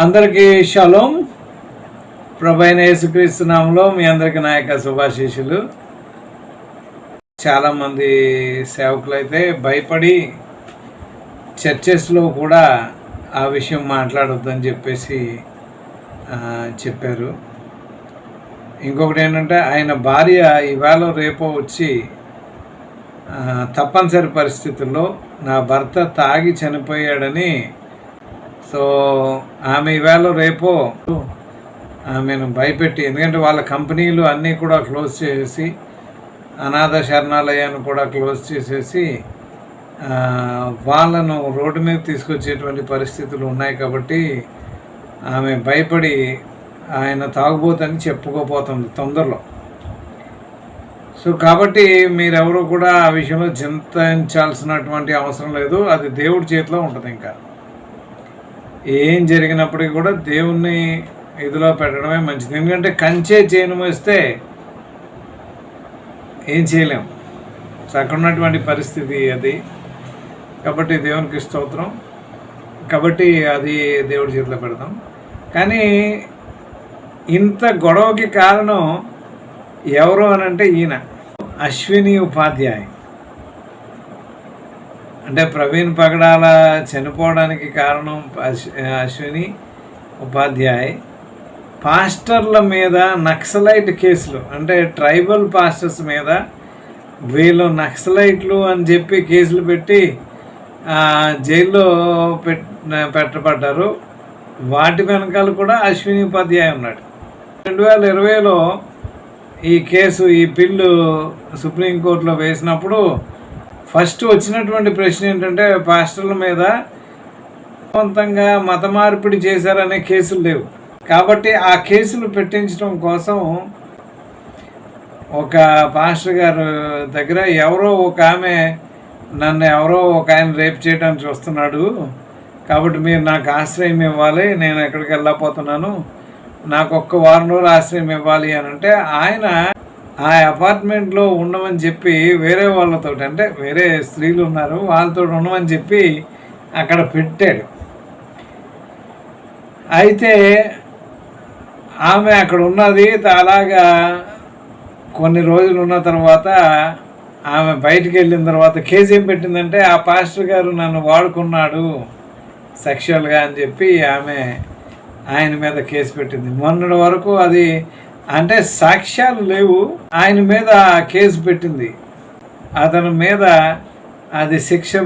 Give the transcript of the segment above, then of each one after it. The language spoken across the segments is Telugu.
అందరికీ షలోం. ప్రభైన యేసుక్రీస్తు నామంలో మీ అందరికీ నా యొక్క శుభాశీషులు చాలామంది సేవకులు అయితే భయపడి చర్చెస్లో కూడా ఆ విషయం మాట్లాడొద్దని చెప్పేసి చెప్పారు. ఇంకొకటి ఏంటంటే ఆయన భార్య ఈవేళ రేపో వచ్చి తప్పనిసరి పరిస్థితుల్లో నా భర్త తాగి చనిపోయాడని సో ఆమె ఈవేళ రేపో ఆమెను భయపెట్టి ఎందుకంటే వాళ్ళ కంపెనీలు అన్నీ కూడా క్లోజ్ చేసేసి అనాథ శరణాలయాన్ని కూడా క్లోజ్ చేసేసి వాళ్ళను రోడ్డు మీద తీసుకొచ్చేటువంటి పరిస్థితులు ఉన్నాయి కాబట్టి ఆమె భయపడి ఆయన తాగుబోతని చెప్పుకోపోతుంది తొందరలో. సో కాబట్టి మీరెవరూ కూడా ఆ విషయంలో చింతించాల్సినటువంటి అవసరం లేదు. అది దేవుడి చేతిలో ఉంటుంది ఇంకా. ఏం జరిగినప్పటికీ కూడా దేవుణ్ణి ఇదిలో పెట్టడమే మంచిది. ఎందుకంటే కంచే చేయను వేస్తే ఏం చేయలేం. అక్కడ ఉన్నటువంటి పరిస్థితి అది. కాబట్టి దేవునికి స్తోత్రం. కాబట్టి అది దేవుడి చేతిలో పెడతాం. కానీ ఇంత గొడవకి కారణం ఎవరు అని అంటే ఈయన. అశ్విని ఉపాధ్యాయ్. అంటే ప్రవీణ్ పగడాల చనిపోవడానికి కారణం అశ్విని ఉపాధ్యాయ్. పాస్టర్ల మీద నక్సలైట్ కేసులు అంటే ట్రైబల్ పాస్టర్స్ మీద వీళ్ళు నక్సలైట్లు అని చెప్పి కేసులు పెట్టి జైల్లో పెట్ పెట్టబడ్డారు. వాటి వెనకాల కూడా అశ్విని ఉపాధ్యాయ ఉన్నాడు. రెండు వేల ఇరవైలో ఈ కేసు ఈ బిల్లు సుప్రీంకోర్టులో వేసినప్పుడు ఫస్ట్ వచ్చినటువంటి ప్రశ్న ఏంటంటే పాస్టర్ల మీద సొంతంగా మత మార్పిడి చేశారనే కేసులు లేవు. కాబట్టి ఆ కేసులు పెట్టించడం కోసం ఒక పాస్టర్ గారు దగ్గర ఎవరో ఒక ఆమె నన్ను ఎవరో ఒక ఆయన రేప్ చేయడానికి చూస్తున్నాడు కాబట్టి మీరు నాకు ఆశ్రయం ఇవ్వాలి నేను ఎక్కడికి వెళ్ళకపోతున్నాను నాకు ఒక్క వారం రోజులు ఆశ్రయం ఇవ్వాలి అని అంటే ఆయన ఆ అపార్ట్మెంట్లో ఉండమని చెప్పి వేరే వాళ్ళతో అంటే వేరే స్త్రీలు ఉన్నారు వాళ్ళతో ఉండమని చెప్పి అక్కడ పెట్టాడు. అయితే ఆమె అక్కడ ఉన్నది అలాగా కొన్ని రోజులు ఉన్న తర్వాత ఆమె బయటికి వెళ్ళిన తర్వాత కేసు ఏం పెట్టిందంటే ఆ పాస్టర్ గారు నన్ను వాడుకున్నాడు సెక్షువల్గా అని చెప్పి ఆమె ఆయన మీద కేసు పెట్టింది. మొన్నటి వరకు అది అంటే సాక్ష్యాలు లేవు. ఆయన మీద కేసు పెట్టింది. అతని మీద అది శిక్ష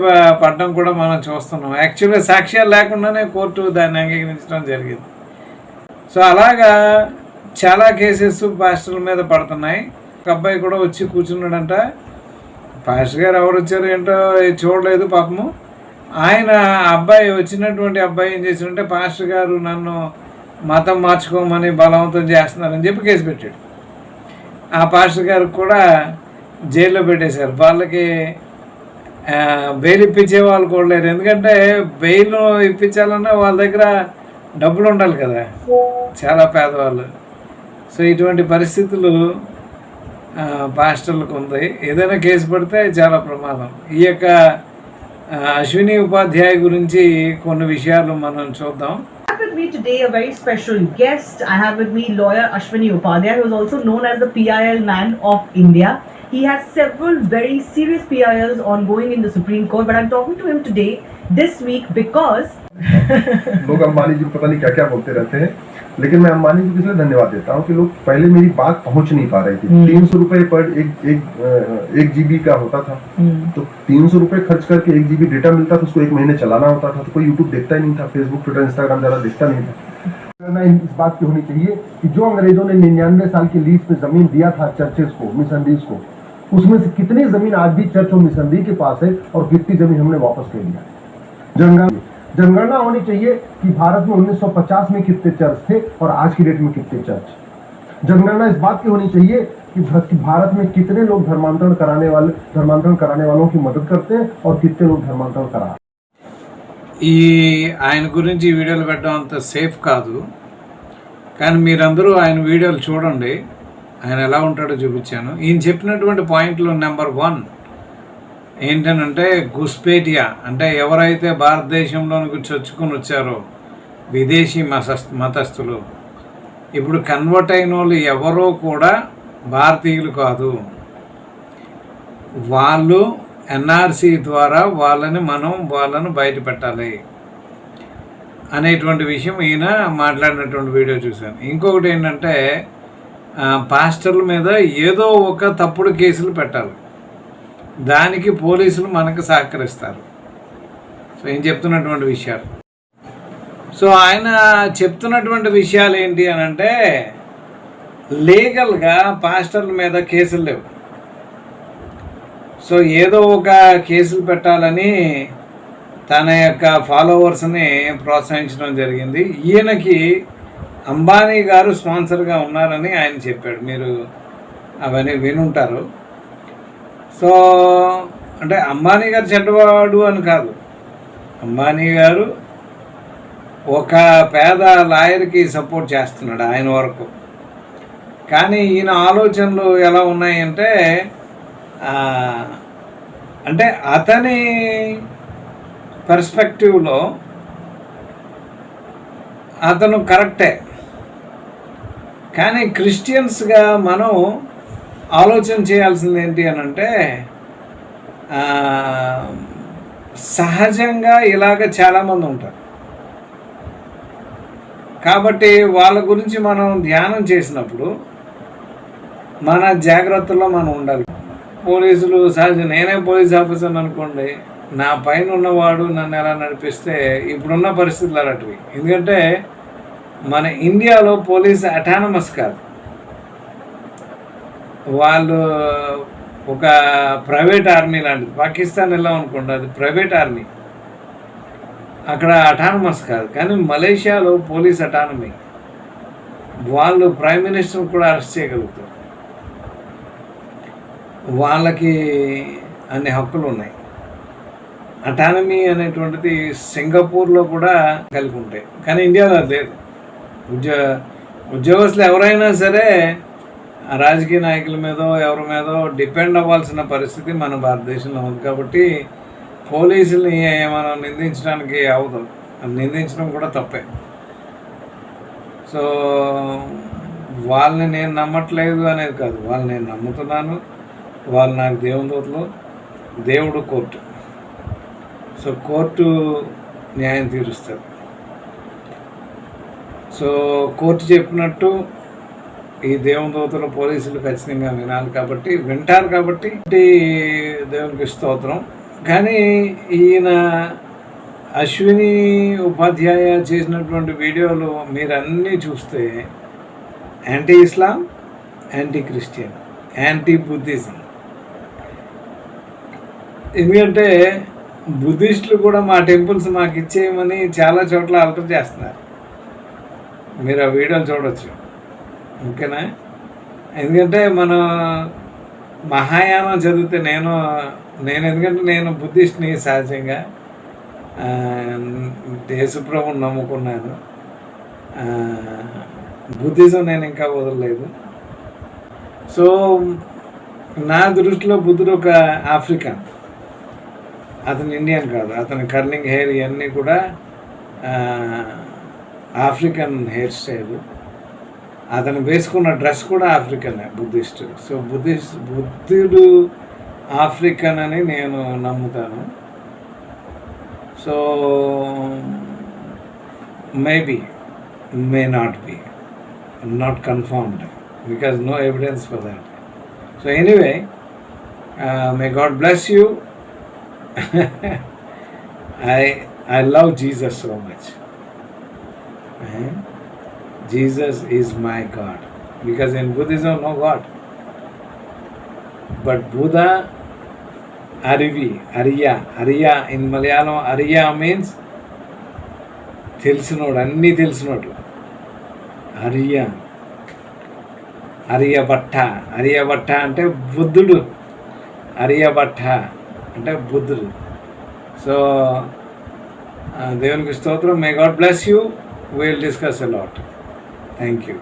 పడడం కూడా మనం చూస్తున్నాం. యాక్చువల్గా సాక్ష్యాలు లేకుండానే కోర్టు దాన్ని అంగీకరించడం జరిగింది. సో అలాగా చాలా కేసెస్ పాస్టర్ల మీద పడుతున్నాయి. ఒక అబ్బాయి కూడా వచ్చి కూర్చున్నాడంట. పాస్టర్ గారు ఎవరు వచ్చారు ఏంటో చూడలేదు పాపము. ఆయన ఆ అబ్బాయి వచ్చినటువంటి అబ్బాయి ఏం చేశాడంటే పాస్టర్ గారు నన్ను మతం మార్చుకోమని బలవంతం చేస్తున్నారని చెప్పి కేసు పెట్టాడు. ఆ పాస్టర్ గారికి కూడా జైల్లో పెట్టేశారు. వాళ్ళకి బెయిల్ ఇప్పించే వాళ్ళు కూడా లేరు. ఎందుకంటే బెయిల్ ఇప్పించాలన్నా వాళ్ళ దగ్గర డబ్బులు ఉండాలి కదా. చాలా పేదవాళ్ళు. సో ఇటువంటి పరిస్థితులు పాస్టర్లకు ఉంది. ఏదైనా కేసు పడితే చాలా ప్రమాదం. ఈ యొక్క అశ్విని ఉపాధ్యాయ గురించి కొన్ని విషయాలు మనం చూద్దాం. have with me today a very special guest. I have with me lawyer Ashwini Upadhyay, who is also known as the PIL man of India. He has several very serious PILs ongoing in the Supreme Court, but I'm talking to him today this week because लोग अंबानी जी को पता नहीं क्या क्या बोलते रहते हैं लेकिन मैं अंबानी जी को इसलिए धन्यवाद देता हूँ कि लोग पहले मेरी बात पहुँच नहीं पा रही थी। हम्म। तीन सौ रुपए पर एक एक एक जीबी का होता था। तो तीन सौ रुपए खर्च करके एक जीबी डेटा मिलता था उसको एक महीने चलाना होता था तो कोई यूट्यूब देखता ही नहीं था फेसबुक ट्विटर इंस्टाग्राम ज़्यादा देखता नहीं था। करना इस बात की होनी चाहिए कि जो अंग्रेज़ों ने निन्यानवे साल के लीज पे ज़मीन दिया था चर्चेस को मिशनरीज को उसमें से कितनी ज़मीन आज भी चर्च और मिशनरी के पास है और कितनी ज़मीन हमने वापस ले लिया जनगणना जनगणना होनी चाहिए कि भारत में 1950 में कितने चर्च थे और आज की डेट में कितने चर्च जनगणना इस बात की होनी चाहिए कि भ- कि भारत में कितने लोग धर्मांतरण कराने वाले धर्मांतरण कराने वालों की मदद करते हैं और कितने लोग धर्मांतरण करा ఈ ఆయన గురించి ఈ వీడియోలు పెట్టడం అంత సేఫ్ కాదు కానీ మీరందరూ ఆయన వీడియోలు చూడండి ఆయన ఎలా ఉంటాడో చూపించాను ఈయన చెప్పినటువంటి పాయింట్లు నెంబర్ వన్ ఏంటనంటే గుస్పేటియా అంటే ఎవరైతే భారతదేశంలోనికి చొచ్చుకొని వచ్చారో విదేశీ మతస్ మతస్థులు ఇప్పుడు కన్వర్ట్ అయిన వాళ్ళు ఎవరో కూడా భారతీయులు కాదు. వాళ్ళు ఎన్ఆర్సీ ద్వారా వాళ్ళని మనం వాళ్ళను బయట పెట్టాలి అనేటువంటి విషయం ఈయన మాట్లాడినటువంటి వీడియో చూశాను. ఇంకొకటి ఏంటంటే పాస్టర్ల మీద ఏదో ఒక తప్పుడు కేసులు పెట్టాలి. దానికి పోలీసులు మనకు సహకరిస్తారు. సో ఏం చెప్తున్నటువంటి విషయాలు. సో ఆయన చెప్తున్నటువంటి విషయాలు ఏంటి అని అంటే లీగల్గా పాస్టర్ల మీద కేసులు లేవు. సో ఏదో ఒక కేసులు పెట్టాలని తన యొక్క ఫాలోవర్స్ని ప్రోత్సహించడం జరిగింది. ఈయనకి అంబానీ గారు స్పాన్సర్గా ఉన్నారని ఆయన చెప్పాడు. మీరు అవన్నీ వినుంటారు. సో అంటే అంబానీ గారు చెడ్డవాడు అని కాదు. అంబానీ గారు ఒక పేద లాయర్కి సపోర్ట్ చేస్తున్నాడు ఆయన వరకు. కానీ ఈయన ఆలోచనలు ఎలా ఉన్నాయంటే అంటే అతని పర్స్పెక్టివ్లో అతను కరెక్టే. కానీ క్రిస్టియన్స్గా మనం ఆలోచన చేయాల్సింది ఏంటి అని అంటే సహజంగా ఇలాగ చాలామంది ఉంటారు. కాబట్టి వాళ్ళ గురించి మనం ధ్యానం చేసినప్పుడు మన జాగ్రత్తలో మనం ఉండాలి. పోలీసులు సహజ నేనే పోలీస్ ఆఫీసర్ అనుకోండి నా పైన ఉన్నవాడు నన్ను ఎలా నడిపిస్తే ఇప్పుడున్న పరిస్థితులు అలాంటివి. ఎందుకంటే మన ఇండియాలో పోలీస్ అటానమస్ కాదు. వాళ్ళు ఒక ప్రైవేట్ ఆర్మీ లాంటిది. పాకిస్తాన్ ఎలా అనుకోండి అది ప్రైవేట్ ఆర్మీ. అక్కడ అటానమస్ కాదు. కానీ మలేషియాలో పోలీస్ అటానమీ వాళ్ళు ప్రైమ్ మినిస్టర్ కూడా అరెస్ట్ చేయగలుగుతారు. వాళ్ళకి అన్ని హక్కులు ఉన్నాయి. అటానమీ అనేటువంటిది సింగపూర్లో కూడా కలిగి ఉంటాయి. కానీ ఇండియాలో అది లేదు. ఉద్యో ఉద్యోగస్తులు ఎవరైనా సరే రాజకీయ నాయకుల మీదో ఎవరి మీదో డిపెండ్ అవ్వాల్సిన పరిస్థితి మన భారతదేశంలో ఉంది. కాబట్టి పోలీసుల్ని మనం నిందించడానికి అవదు. నిందించడం కూడా తప్పే. సో వాళ్ళని నేను నమ్మట్లేదు అనేది కాదు. వాళ్ళని నేను నమ్ముతున్నాను. వాళ్ళు నాకు దేవుని దూతలు. దేవుడు కోర్టు. సో కోర్టు న్యాయం తీరుస్తారు. సో కోర్టు చెప్పినట్టు ఈ దేవుని దూతలు పోలీసులు ఖచ్చితంగా వినాలి కాబట్టి వింటారు కాబట్టి దేవునికి స్తోత్రం. కానీ ఈయన అశ్విని ఉపాధ్యాయ చేసినటువంటి వీడియోలు మీరు అన్నీ చూస్తే anti Islam anti Christian anti Buddhism ఎందుకంటే బుద్ధిస్టులు కూడా మా టెంపుల్స్ మాకు ఇచ్చేయమని చాలా చోట్ల అల్టర్ చేస్తున్నారు. మీరు ఆ వీడియోలు చూడొచ్చు. ఓకేనా? ఎందుకంటే మన మహాయానం చదివితే నేను నేను ఎందుకంటే నేను బుద్ధిస్ట్ని సహజంగా ఆ, యేసుప్రభుని నమ్ముకున్నాను. బుద్ధిజం నేను ఇంకా వదలలేదు. సో నా దృష్టిలో బుద్ధుడు ఒక ఆఫ్రికన్. అతను ఇండియన్ కాదు. అతని కర్లింగ్ హెయిర్ ఇవన్నీ కూడా ఆఫ్రికన్ హెయిర్ స్టైల్. అతను వేసుకున్న డ్రెస్ కూడా ఆఫ్రికన్ బుద్ధిస్ట్. సో బుద్ధిస్ట్ బుద్ధుడు ఆఫ్రికన్ అని నేను నమ్ముతాను. So maybe may not be not confirmed because no evidence for that so anyway may God bless you I I love Jesus so much Jesus is my God. Because in Buddhism no God. But Buddha Arivi, Ariya, Ariya in Malayalam Ariya means తెలిసినోడు అన్నీ తెలిసినోడు అరియ అరియభట్ట అరియభట్ట అంటే బుద్ధుడు అరియభట్ట అంటే బుద్ధుడు సో దేవునికి స్తోత్రం may God bless you will discuss a lot thank you